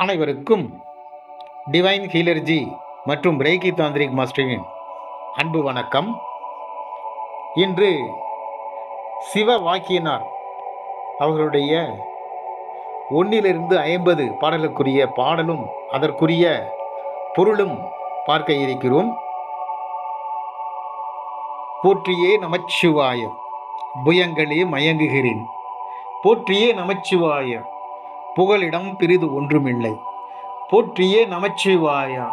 அனைவருக்கும் டிவைன் ஹீலர்ஜி மற்றும் ரேகி தாந்திரிக் மாஸ்டரின் அன்பு வணக்கம். இன்று சிவ வாக்கியனார் அவர்களுடைய ஒன்றிலிருந்து ஐம்பது பாடலுக்குரிய பாடலும் அதற்குரிய பொருளும் பார்க்க இருக்கிறோம். போற்றியே நமச்சிவாய புயங்களே மயங்குகிறேன். போற்றியே நமச்சிவாயம் புகலிடம் பிரிது ஒன்றுமில்லை. போற்றியே நமச்சிவாயா.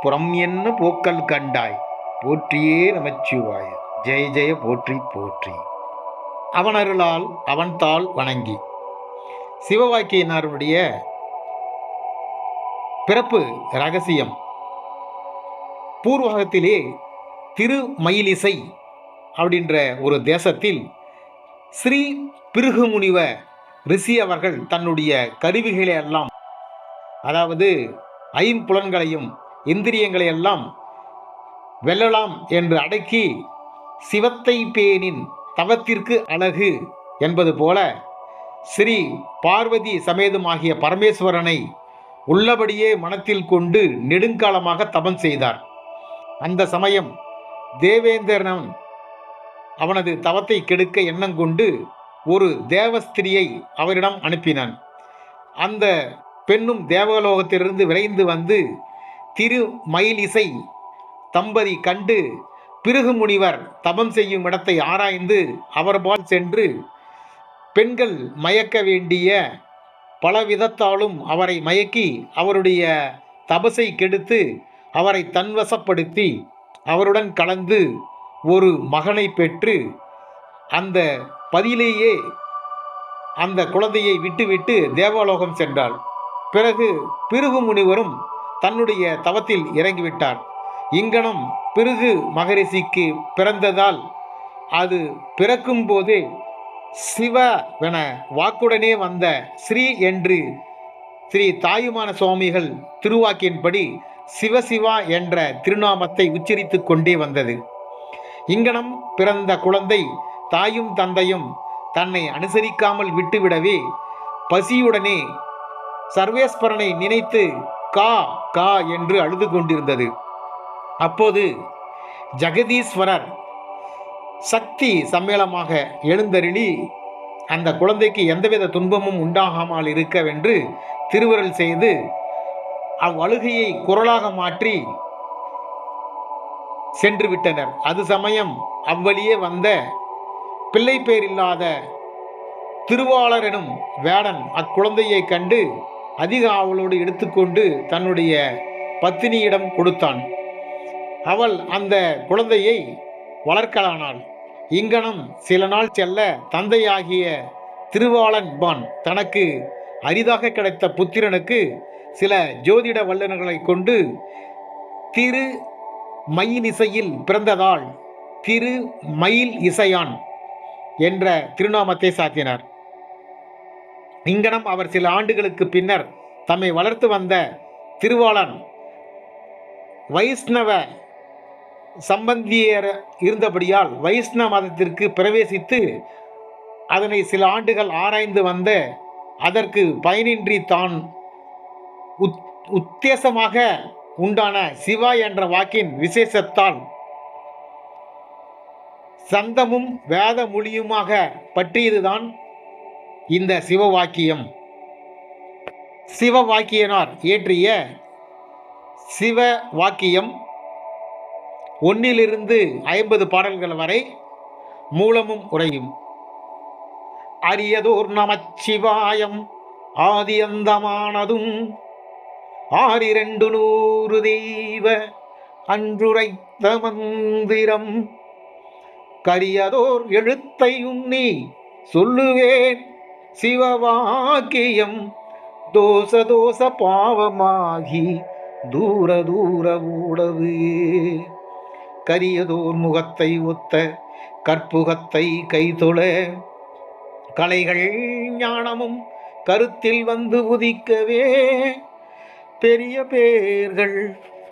புறம் என்ன போக்கல் கண்டாய்? போற்றியே நமச்சிவாய. ஜெய ஜெய போற்றி போற்றி. அவனருளால் அவன் தாள் வணங்கி சிவவாக்கியனாருடைய பிறப்பு ரகசியம். பூர்வகத்திலே திருமயிலிசை அப்படின்ற ஒரு தேசத்தில் ஸ்ரீ பிருகுமுனிவ ரிஷி அவர்கள் தன்னுடைய கருவிகளை எல்லாம் அதாவது ஐம்புலன்களையும் இந்திரியங்களை எல்லாம் வெல்லலாம் என்று அடக்கி சிவத்தை பேனின் தவத்திற்கு அழகு என்பது போல ஸ்ரீ பார்வதி சமேதமாகிய பரமேஸ்வரனை உள்ளபடியே மனத்தில் கொண்டு நெடுங்காலமாக தபம் செய்தார். அந்த சமயம் தேவேந்திரன் அவனது தவத்தை கெடுக்க எண்ணம் கொண்டு ஒரு தேவஸ்திரியை அவரிடம் அனுப்பினான். அந்த பெண்ணும் தேவலோகத்திலிருந்து விரைந்து வந்து திரு இசை தம்பதி கண்டு பிருகு முனிவர் தபம் செய்யும் இடத்தை ஆராய்ந்து அவர்பால் சென்று பெண்கள் மயக்க வேண்டிய பல விதத்தாலும் அவரை மயக்கி அவருடைய தபசை கெடுத்து அவரை தன்வசப்படுத்தி அவருடன் கலந்து ஒரு மகனை பெற்று அந்த பதிலேயே அந்த குழந்தையை விட்டுவிட்டு தேவலோகம் சென்றாள். பிறகு பிருகு முனிவரும் தன்னுடைய தவத்தில் இறங்கிவிட்டார். இங்கனம் பிருகு மகரிஷிக்கு பிறந்ததால் அது பிறக்கும் போதே சிவவென வாக்குடனே வந்த ஸ்ரீ என்று ஸ்ரீ தாயுமான சுவாமிகள் திருவாக்கின்படி சிவசிவா என்ற திருநாமத்தை உச்சரித்து கொண்டே வந்தது. இங்கனம் பிறந்த குழந்தை தாயும் தந்தையும் தன்னை அனுசரிக்காமல் விட்டுவிடவே பசியுடனே சர்வேஸ்வரனை நினைத்து கா கா என்று அழுது கொண்டிருந்தது. அப்போது ஜெகதீஸ்வரர் சக்தி சம்மேளமாக எழுந்தருளி அந்த குழந்தைக்கு எந்தவித துன்பமும் உண்டாகாமல் இருக்கவென்று திருவருள் செய்து அவ்வழுகையை குரலாக மாற்றி சென்று விட்டனர். அது சமயம் அவ்வழியே வந்த பிள்ளை பேர் இல்லாத திருவாளர் எனும் வேடன் அக்குழந்தையை கண்டு அதிக ஆவலோடு எடுத்துக்கொண்டு தன்னுடைய பத்தினியிடம் கொடுத்தான். அவள் அந்த குழந்தையை வளர்க்கலானாள். இங்கனம் சில நாள் செல்ல தந்தையாகிய திருவாளன் பான் தனக்கு அரிதாக கிடைத்த புத்திரனுக்கு சில ஜோதிட வல்லுநர்களை கொண்டு திரு மயில் இசையில் பிறந்ததால் திரு மயில் இசையான் என்ற திருநாமத்தை சாத்தினார். இங்கனம் அவர் சில ஆண்டுகளுக்கு பின்னர் தம்மை வளர்த்து வந்த திருவாளன் வைஷ்ணவ சம்பந்தியர் இருந்தபடியால் வைஷ்ணவ மதத்திற்கு பிரவேசித்து அதனை சில ஆண்டுகள் ஆராய்ந்து வந்த அதற்கு பயனின்றி தான் உத் உத்தேசமாக உண்டான சிவா என்ற வாக்கின் விசேஷத்தால் சந்தமும் வேத மொழியுமாக பற்றியதுதான் இந்த சிவ வாக்கியம் சிவ வாக்கியனார் இயற்றிய சிவ வாக்கியம் ஒன்னிலிருந்து ஐம்பது பாடல்கள் வரை மூலமும் உரையும். அரியதோர் நமச்சிவாயம் ஆதியந்தமானதும் ஆறிரண்டு நூறு தெய்வ அன்றுரைத்த மந்திரம் கரியதோர் எழுத்தை உண்ணி சொல்லுவேன் சிவவாக்கியம் தோச தோச பாவமாகி தூர தூர ஊடவு. கரியதோர் முகத்தை ஒத்த கற்புகத்தை கைதொழ கலைகள் ஞானமும் கருத்தில் வந்து உதிக்கவே. பெரிய பேர்கள்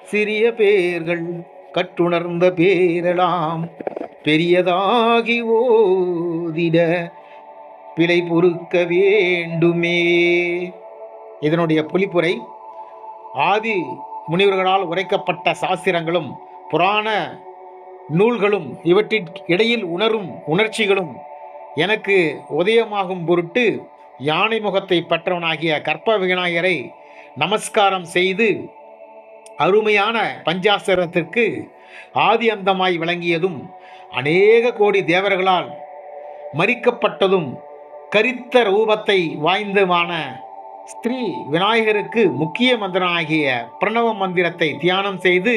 சிறிய பேர்கள் கட்டுணர்ந்த பேரலாம் பெரியதாகி ஓதிட பிழை பொறுக்க வேண்டுமே. இதனுடைய பொலிப்புரை ஆதி முனிவர்களால் உரைக்கப்பட்ட சாஸ்திரங்களும் புராண நூல்களும் இவற்றின் இடையில் உணரும் உணர்ச்சிகளும் எனக்கு உதயமாகும் பொருட்டு யானை முகத்தை பெற்றவனாகிய கற்ப விநாயகரை நமஸ்காரம் செய்து அருமையான பஞ்சாசிரத்திற்கு ஆதி அந்தமாய் விளங்கியதும் அநேக கோடி தேவர்களால் மறிக்கப்பட்டதும் கரித்த ரூபத்தை வாய்ந்தமான ஸ்ரீ விநாயகருக்கு முக்கிய மந்திரமாகிய பிரணவ மந்திரத்தை தியானம் செய்து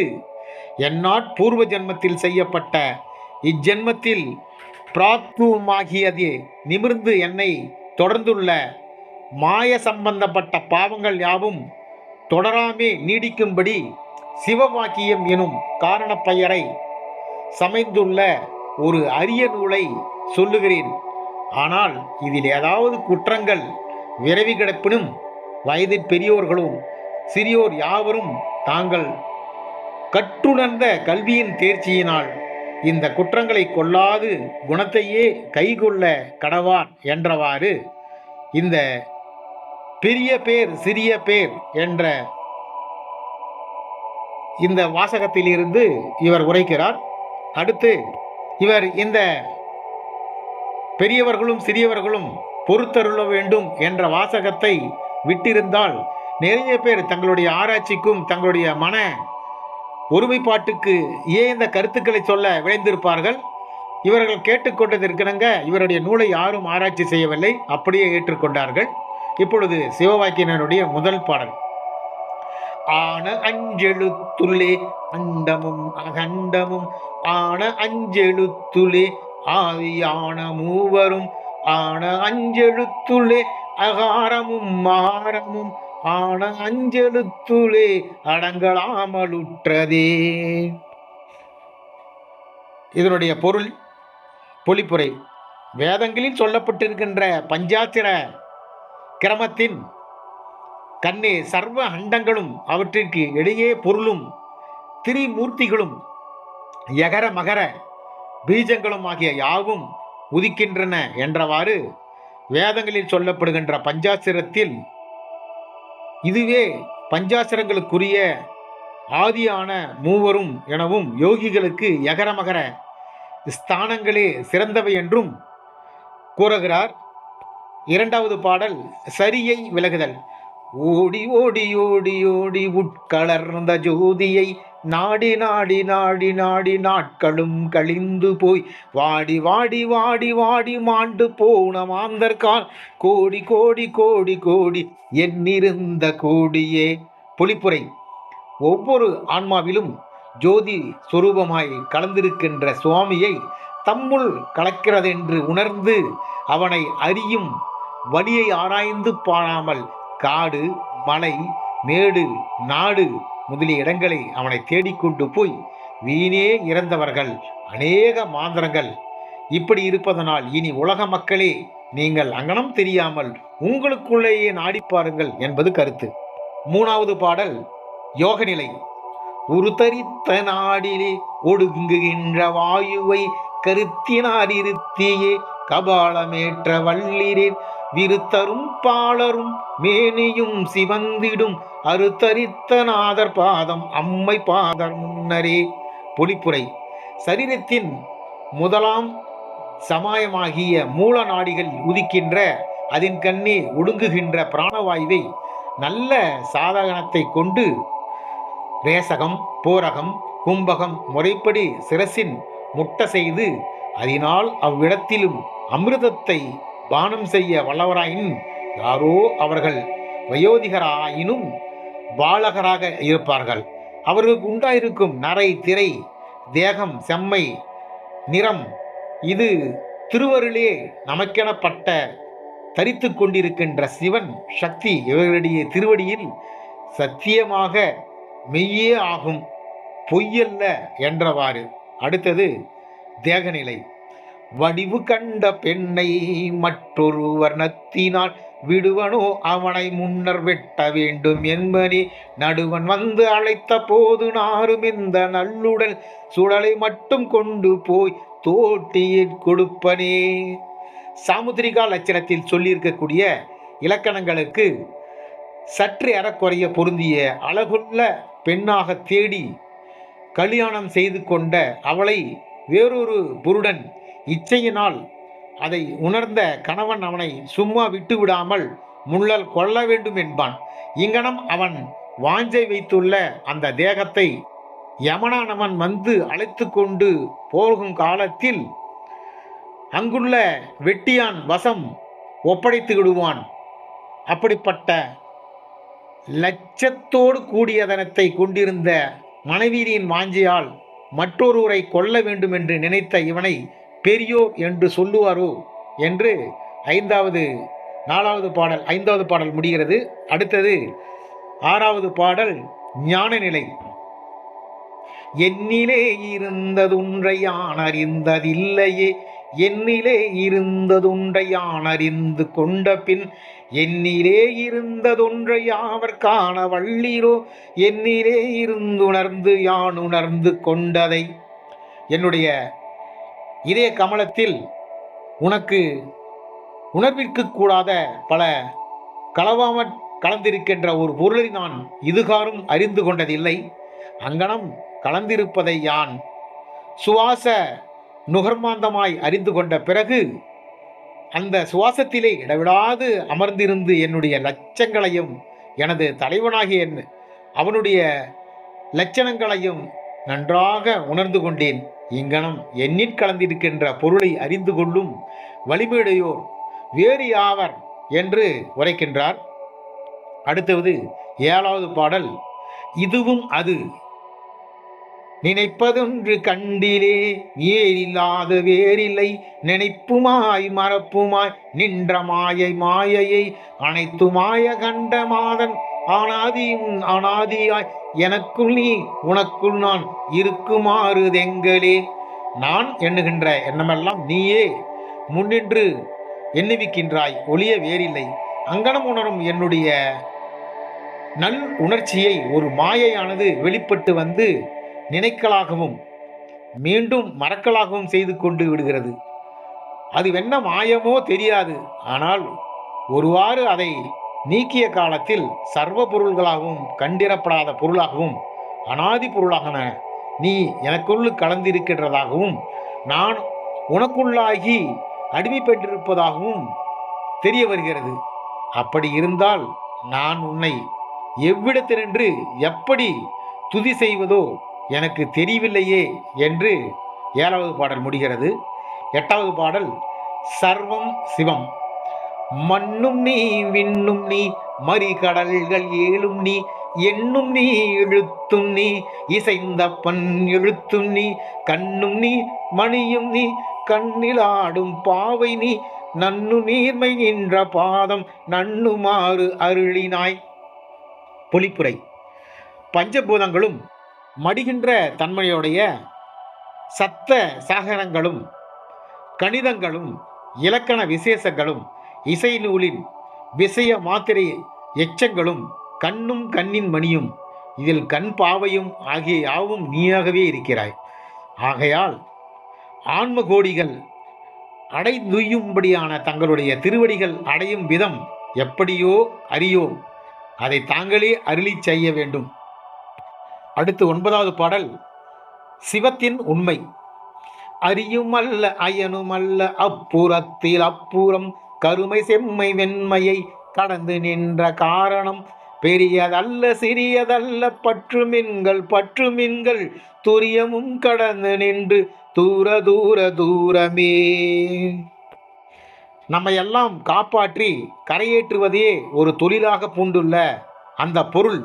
எந்நாட் பூர்வ ஜென்மத்தில் செய்யப்பட்ட இஜென்மத்தில் பிராத்துவமாகியது நிமிர்ந்து என்னை தொடர்ந்துள்ள மாய சம்பந்தப்பட்ட பாவங்கள் யாவும் தொடராமே நீடிக்கும்படி சிவவாக்கியம் எனும் காரணப் பெயரை சமைந்துள்ள ஒரு அரிய நூலை சொல்லுகிறேன். ஆனால் இதில் ஏதாவது குற்றங்கள் விரவி கிடப்பினும் வயதில் பெரியோர்களும் சிறியோர் யாவரும் தாங்கள் கற்றுணர்ந்த கல்வியின் தேர்ச்சியினால் இந்த குற்றங்களை கொள்ளாது குணத்தையே கைகொள்ள கடவான் என்றவாறு இந்த பெரிய பேர் சிறிய பேர் என்ற இந்த வாசகத்திலிருந்து இவர் உரைக்கிறார். அடுத்து இவர் இந்த பெரியவர்களும் சிறியவர்களும் பொறுத்தருள வேண்டும் என்ற வாசகத்தை விட்டிருந்தால் நிறைய பேர் தங்களுடைய ஆராய்ச்சிக்கும் தங்களுடைய மன ஒருமைப்பாட்டுக்கு ஏன் இந்த கருத்துக்களை சொல்ல விளைந்திருப்பார்கள் இவர்கள் கேட்டுக்கொண்டதற்கிணங்க இவருடைய நூலை யாரும் ஆராய்ச்சி செய்யவில்லை அப்படியே ஏற்றுக்கொண்டார்கள். இப்பொழுது சிவவாக்கியனருடைய முதல் பாடல். ஆன அஞ்செழுத்துள்ளே அண்டமும் அகண்டமும் ஆன அஞ்செழுத்துளே ஆதியான மூவரும் ஆன அஞ்செழுத்துளே அகாரமும் மாரமும் ஆன அஞ்செழுத்துளே அடங்கலாமலுற்றதே. இதனுடைய பொருள் பொலிப்புரை வேதங்களில் சொல்லப்பட்டிருக்கின்ற பஞ்சாத்திர கிரமத்தின் கண்ணே சர்வ அண்டங்களும் அவற்றிற்கு இடையே பொருளும் திரிமூர்த்திகளும் யகர மகர பீஜங்களும் ஆகிய யாவும் உதிக்கின்றன என்றவாறு வேதங்களில் சொல்லப்படுகின்ற பஞ்சாசிரத்தில் இதுவே பஞ்சாசிரங்களுக்குரிய ஆதியான மூவரும் எனவும் யோகிகளுக்கு எகரமகர ஸ்தானங்களே சிறந்தவை என்றும் கூறுகிறார். இரண்டாவது பாடல் சரியை விலகுதல். ஓடி ஓடி ஓடி ஓடி உட்கலர்ந்த ஜோதியை நாடி நாடி நாடி நாடி நாட்களும் கழிந்து போய் வாடி வாடி வாடி வாடி மாண்டு போன மாந்தர்கால். கோடி கோடி கோடி கோடி எண்ணிருந்த கோடியே. பொலிப்புரை. ஒவ்வொரு ஆன்மாவிலும் ஜோதி சொரூபமாய் கலந்திருக்கின்ற சுவாமியை தம்முள் கலக்கிறதென்று உணர்ந்து அவனை அறியும் வழியை ஆராய்ந்து பாராமல் காடு மலை மேடு நாடு முதலிய இடங்களை அவனை தேடிக்கொண்டு போய் வீணே இறந்தவர்கள் அநேக மாந்திரங்கள். இப்படி இருப்பதனால் இனி உலக மக்களே நீங்கள் அங்கனம் தெரியாமல் உங்களுக்குள்ளேயே நாடி பாருங்கள் என்பது கருத்து. மூணாவது பாடல் யோகநிலை. உருத்தரித்த நாடிலே ஒடுங்குகின்ற வாயுவை கருத்தினார் இருத்தியே கபாலமேற்ற வள்ளிரேன் விருத்தரும் பாலரும் மேனியும் சிவந்திடும் அறுத்தரித்த நாதர் பாதம் அம்மை பாதர் முன்னரே. பொலிப்புரை. சரீரத்தின் முதலாம் சமாயமாகிய மூல நாடிகள் உதிக்கின்ற அதன் கண்ணே ஒடுங்குகின்ற பிராணவாயுவை நல்ல சாதகனத்தை கொண்டு ரேசகம் போரகம் கும்பகம் முறைப்படி சிரசின் முட்ட செய்து அதனால் அவ்விடத்திலும் அமிர்தத்தை பானம் செய்ய வல்லவராயின் யாரோ அவர்கள் வயோதிகராயினும் பாலகராக இருப்பார்கள். அவர்களுக்கு உண்டாயிருக்கும் நரை திரை தேகம் செம்மை நிறம் இது திருவருளே நமக்கெனப்பட்ட தரித்து கொண்டிருக்கின்ற சிவன் சக்தி இவர்களுடைய திருவடியில் சத்தியமாக மெய்யே ஆகும் பொய்யல்ல என்றவாறு. அடுத்தது தேகநிலை. வடிவு கண்ட பெண்ணை மற்றொரு வர்ணத்தினால் விடுவனோ அவனை முன்னர் வெட்ட வேண்டும் என்பனே. நடுவன் வந்து அழைத்த போது நாரும் இந்த நல்லுடல் சுடலை மட்டும் கொண்டு போய் தோட்டியில் கொடுப்பனே. சாமுத்திரிகா லட்சணத்தில் சொல்லியிருக்கக்கூடிய இலக்கணங்களுக்கு சற்று அறக்குறைய பொருந்திய அழகுள்ள பெண்ணாக தேடி கல்யாணம் செய்து கொண்ட அவளை வேறொரு புருடன் இச்சையினால் அதை உணர்ந்த கணவன் அவனை சும்மா விட்டு விடாமல் முள்ளல் கொள்ள வேண்டும் என்பான். இங்கனம் அவன் வாஞ்சை வைத்துள்ள அந்த தேகத்தை யமனானவன் வந்து அழைத்து கொண்டு போகும் காலத்தில் அங்குள்ள வெட்டியான் வசம் ஒப்படைத்து விடுவான். அப்படிப்பட்ட லட்சத்தோடு கூடியதனத்தை கொண்டிருந்த மனைவியின் வாஞ்சியால் மற்றொருவரை கொல்ல வேண்டும் என்று நினைத்த இவனை பெரியோர் என்று சொல்லுவாரோ என்று ஐந்தாவது நாலாவது பாடல் ஐந்தாவது பாடல் முடிகிறது. அடுத்தது ஆறாவது பாடல் ஞான நிலை என்னிலே இருந்ததுன்றை யான் அறிந்ததில்லையே என்னிலே இருந்ததுன்றை யான் அறிந்து கொண்ட பின் என்னிலே இருந்ததொன்றை யாவர் காண வள்ளீரோ என்னிலே இருந்துணர்ந்து யான் உணர்ந்து கொண்டதை. என்னுடைய இதய கமலத்தில் உனக்கு உணர்விற்கு கூடாத பல களவாமற் கலந்திருக்கின்ற ஒரு பொருளை நான் இதுகாரும் அறிந்து கொண்டதில்லை. அங்கனம் கலந்திருப்பதை யான் சுவாச நுகர்மாந்தமாய் அறிந்து கொண்ட பிறகு அந்த சுவாசத்திலே இடவிடாது அமர்ந்திருந்து என்னுடைய லட்சங்களையும் எனது தலைவனாகிய என் அவனுடைய லட்சணங்களையும் நன்றாக உணர்ந்து கொண்டேன். இங்கனம் எண்ணிற் கலந்திருக்கின்ற பொருளை அறிந்து கொள்ளும் வலிமையுடையோர் வேறு யாவர் என்று உரைக்கின்றார். அடுத்தது ஏழாவது பாடல் இதுவும் அது. நினைப்பதொன்று கண்டிலே ஏறில்லாத வேறில்லை. நினைப்புமாய் மறப்புமாய் நின்ற மாயை மாயையை அனைத்து மாய கண்ட மாதன் ஆனாதியும் ஆனாதியாய் எனக்குள் நீ உனக்குள் நான் இருக்குமாறு தெங்களே. நான் எண்ணுகின்ற எண்ணமெல்லாம் நீயே. முன்னின்று எண்ணுவிக்கின்றாய் ஒளிய வேறில்லை. அங்கனம் உணரும் என்னுடைய நல் உணர்ச்சியை ஒரு மாயையானது வெளிப்பட்டு வந்து நினைக்கலாகவும் மீண்டும் மறக்கலாகவும் செய்து கொண்டு விடுகிறது. அது என்ன மாயமோ தெரியாது. ஆனால் ஒருவாறு அதை நீக்கிய காலத்தில் சர்வ பொருள்களாகவும் கண்டிரப்படாத பொருளாகவும் அனாதி பொருளாகன நீ எனக்குள்ளு கலந்திருக்கின்றதாகவும் நான் உனக்குள்ளாகி அடிமைப்பட்டிருப்பதாகவும் தெரிய வருகிறது. அப்படி இருந்தால் நான் உன்னை எவ்விடத்தினின்று எப்படி துதி செய்வதோ எனக்கு தெரியவில்லையே என்று ஏழாவது பாடல் முடிகிறது. எட்டாவது பாடல் சர்வம் சிவம். மண்ணும் நீ விண்ணும் நீ மறிகடல்கள் ஏழும் நீ எண்ணும் நீ எழுத்தும் நீ இசைந்த பண் எழுத்தும் நீ கண்ணும் நீ மணியும் நீ கண்ணில் ஆடும் பாவை நீ நன்னு நீர்மை என்ற பாதம் நன்னுமாறு அருளினாய். பொலிப்புரை. பஞ்சபூதங்களும் மடிகின்ற தன்மையுடைய சத்த சாகரங்களும் கணிதங்களும் இலக்கண விசேஷங்களும் இசை நூலின் விஷய மாத்திரை எச்சங்களும் கண்ணும் கண்ணின் மணியும் இதில் கண் பாவையும் ஆகிய யாவும் நீயாகவே இருக்கிறாய். ஆகையால் ஆன்மகோடிகள் அடைந்துயும்படியான அடைந்துய்யும்படியான தங்களுடைய திருவடிகள் அடையும் விதம் எப்படியோ அறியோம். அதை தாங்களே அருளி செய்ய வேண்டும். அடுத்து ஒன்பதாவது பாடல் சிவத்தின் உண்மை. அறியுமல்ல அயனுமல்ல அப்புறத்தில் அப்புறம் கருமை செம்மை வெண்மையை கடந்து நின்ற காரணம் பெரியதல்ல சிறியதல்ல பற்றுமின்கள் பற்றுமின்கள் துரியமும் கடந்து நின்று தூர தூர தூரமே. நம்ம எல்லாம் காப்பாற்றி கரையேற்றுவதையே ஒரு தொழிலாக பூண்டுள்ள அந்த பொருள்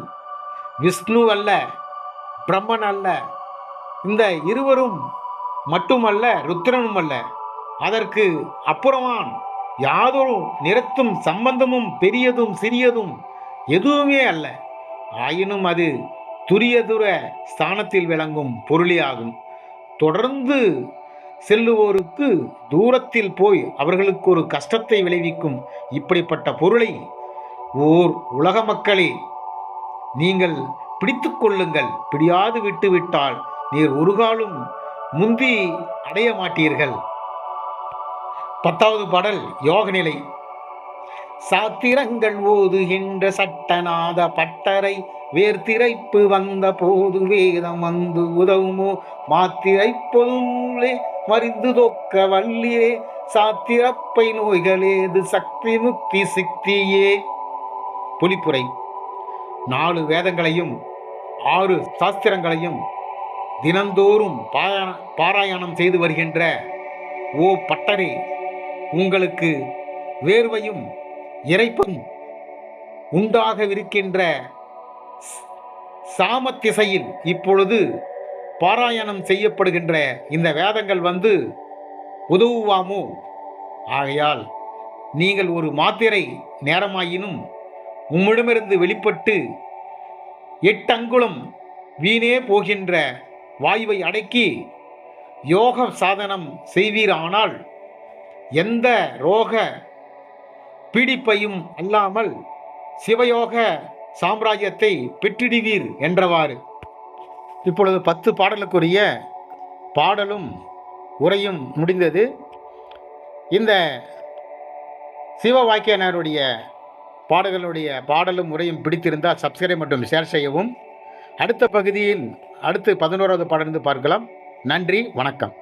விஷ்ணு அல்ல பிரம்மன் அல்ல இந்த இருவரும் மட்டுமல்ல ருத்ரனும் அல்ல. அதற்கு அப்புறமான் யாதொரு நிறத்தும் சம்பந்தமும் பெரியதும் சிறியதும் எதுவுமே அல்ல. ஆயினும் அது துரியதுர ஸ்தானத்தில் விளங்கும் பொருளியாகும். தொடர்ந்து செல்லுவோருக்கு தூரத்தில் போய் அவர்களுக்கு ஒரு கஷ்டத்தை விளைவிக்கும் இப்படிப்பட்ட பொருளை ஓர் உலக மக்களே நீங்கள் பிடித்து கொள்ளுங்கள். பிடியாது விட்டுவிட்டால் நீர் ஒரு காலும் முந்தி அடைய மாட்டீர்கள் பத்தாவது பாடல் யோக நிலை. சாத்திரங்கள் ஓதுகின்ற சட்டநாத பட்டரை வேர்த்திரைப்பு வந்த போது வேதம் வந்து உதவுமோ? மாத்திரை பொருளே மறிந்து தொக்க வல்லியே சாத்திரப்பை நோய்களேது சக்தி முக்தி சித்தியே. புலிப்புரை. நாலு வேதங்களையும் ஆறு சாஸ்திரங்களையும் தினந்தோறும் பாரா- பாராயணம் செய்து வருகின்ற ஓ பட்டரே உங்களுக்கு வேர்வையும் இறைப்பும் உண்டாகவிருக்கின்ற ஸ்- சாமத்திசையில் இப்பொழுது பாராயணம் செய்யப்படுகின்ற இந்த வேதங்கள் வந்து உதவுவாமோ? ஆகையால் நீங்கள் ஒரு மாத்திரை நேரமாயினும் உம்மிடமிருந்து வெளிப்பட்டு எட்டங்குளம் வீணே போகின்ற வாயுவை அடக்கி யோக சாதனம் செய்வீரானால் எந்த ரோக பீடிப்பையும் அல்லாமல் சிவயோக சாம்ராஜ்யத்தை பெற்றிடுவீர் என்றவாறு. இப்பொழுது பத்து பாடலுக்குரிய பாடலும் உரையும் முடிந்தது. இந்த சிவ வாக்கியனாருடைய பாடல்களுடைய பாடலும் உரையும் பிடித்திருந்தால் சப்ஸ்கிரைப் மற்றும் ஷேர் செய்யவும். அடுத்த பகுதியில் அடுத்து பதினோராவது பாடலிருந்து பார்க்கலாம். நன்றி வணக்கம்.